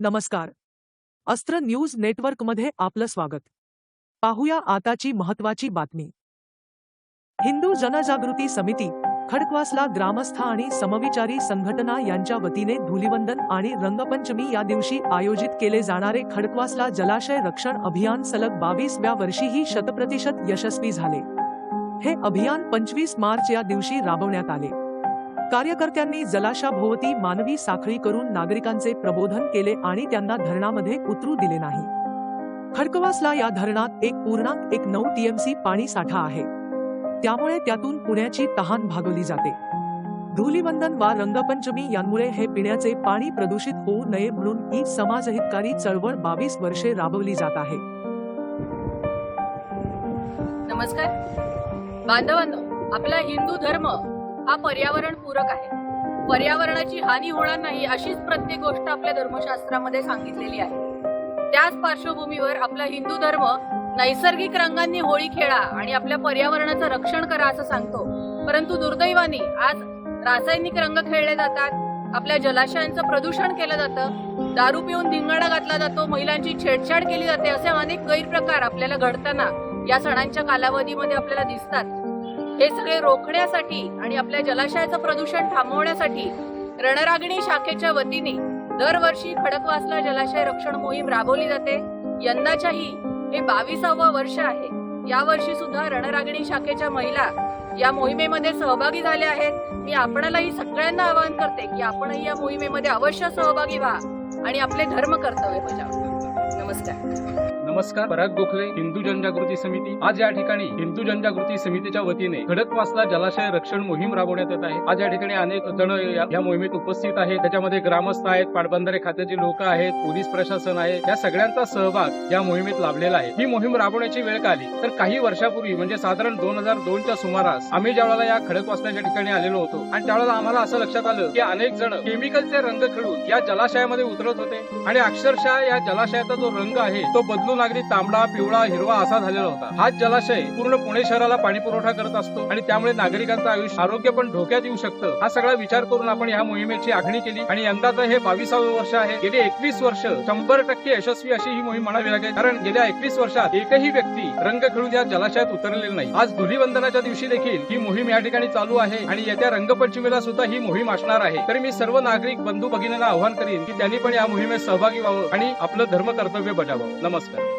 नमस्कार. अस्त्र न्यूज नेटवर्कमध्ये आपलं स्वागत. पाहूया आताची महत्वाची बातमी. हिंदू जनजागृती समिती खडकवासला ग्रामस्थ आणि समविचारी संघटना यांच्या वतीने धुलिवंदन आणि रंगपंचमी या दिवशी आयोजित केले जाणारे खडकवासला जलाशय रक्षण अभियान सलग बावीसव्या वर्षीही शतप्रतिशत यशस्वी झाले. हे अभियान पंचवीस मार्च या दिवशी राबवण्यात आले. कार्यकर्त्यांनी जलाशाभोवती मानवी साखळी करून नागरिकांचे प्रबोधन केले आणि त्यांना धरणामध्ये उतरू दिले नाही. खडकवासला या धरणात एक पूर्णांक एक नऊ टीएमसी पाणी साठा आहे. त्यामुळे त्यातून पुण्याची तहान भागवली जाते. धुलीवंदन वा रंगपंचमी यांमुळे हे पिण्याचे पाणी प्रदूषित होऊ नये म्हणून ही समाजहितकारी चळवळ बावीस वर्षे राबवली जात आहे. नमस्कार. बांधवांनो आपला हिंदू धर्म हा पर्यावरण पूरक आहे. पर्यावरणाची हानी होणार नाही अशीच प्रत्येक गोष्ट आपल्या धर्मशास्त्रामध्ये सांगितलेली आहे. त्याच पार्श्वभूमीवर आपला हिंदू धर्म नैसर्गिक रंगांनी होळी खेळा आणि आपल्या पर्यावरणाचं रक्षण करा असं सांगतो. परंतु दुर्दैवाने आज रासायनिक रंग खेळले जातात आपल्या जलाशयांचं प्रदूषण केलं जातं दारू पिऊन धिंगाणा घातला जातो महिलांची छेडछाड केली जाते असे अनेक गैरप्रकार आपल्याला घडताना या सणांच्या कालावधीमध्ये आपल्याला दिसतात. हे सगळे रोखण्यासाठी आणि आपल्या जलाशयाचं प्रदूषण थांबवण्यासाठी रणरागिणी शाखेच्या वतीने दरवर्षी खडकवासला जलाशय रक्षण मोहीम राबवली जाते. यंदाच्याही हे बावीसावं वर्ष आहे. यावर्षी सुद्धा रणरागिणी शाखेच्या महिला या मोहिमेमध्ये सहभागी झाल्या आहेत. मी आपणालाही सगळ्यांना आवाहन करते की आपणही या मोहिमेमध्ये अवश्य सहभागी व्हा आणि आपले धर्म कर्तव्य बजावा. नमस्कार. नमस्कार. पराग गोखले हिंदू जनजागृती समिती. आज या ठिकाणी हिंदू जनजागृती समितीच्या वतीने खडकवासला जलाशय रक्षण मोहीम राबवण्यात येत आहे. आज या ठिकाणी अनेक जण या- मोहिमेत उपस्थित आहेत. त्याच्यामध्ये ग्रामस्थ आहेत पाटबंधारे खात्याचे लोक आहेत पोलीस प्रशासन आहे. या सगळ्यांचा सहभाग या मोहिमेत लाभलेला आहे. ही मोहीम राबवण्याची वेळ का आली? तर काही वर्षापूर्वी म्हणजे साधारण दोन हजार दोनच्या सुमारास आम्ही ज्यावेळेला या खडकवासल्याच्या ठिकाणी आलेलो होतो आणि त्यावेळेला आम्हाला असं लक्षात आलं की अनेक जण केमिकलचे रंग खेळून या जलाशयामध्ये उतरत होते. आणि अक्षरशः या जलाशयाचा जो रंग आहे तो बदलून अगदी तांबडा पिवळा हिरवा असा झालेला होता. हाच जलाशय पूर्ण पुणे शहराला पाणी पुरवठा करत असतो आणि त्यामुळे नागरिकांचं आयुष्य आरोग्य पण धोक्यात येऊ शकतं. हा सगळा विचार करून आपण या मोहिमेची आखणी केली आणि यंदाचं हे बावीसावं वर्ष आहे. गेली एकवीस वर्ष शंभर टक्के यशस्वी अशी ही मोहीम म्हणावी लागेल. कारण गेल्या एकवीस वर्षात एकही व्यक्ती रंग खेळून या जलाशयात उतरलेली नाही. आज धुलीवंदनाच्या दिवशी देखील ही मोहीम या ठिकाणी चालू आहे आणि येत्या रंगपंचमीला सुद्धा ही मोहीम असणार आहे. तरी मी सर्व नागरिक बंधू भगिनींना आवाहन करीन की त्यांनी पण या मोहिमेत सहभागी व्हावं आणि आपलं धर्म कर्तव्य बजावावं. नमस्कार.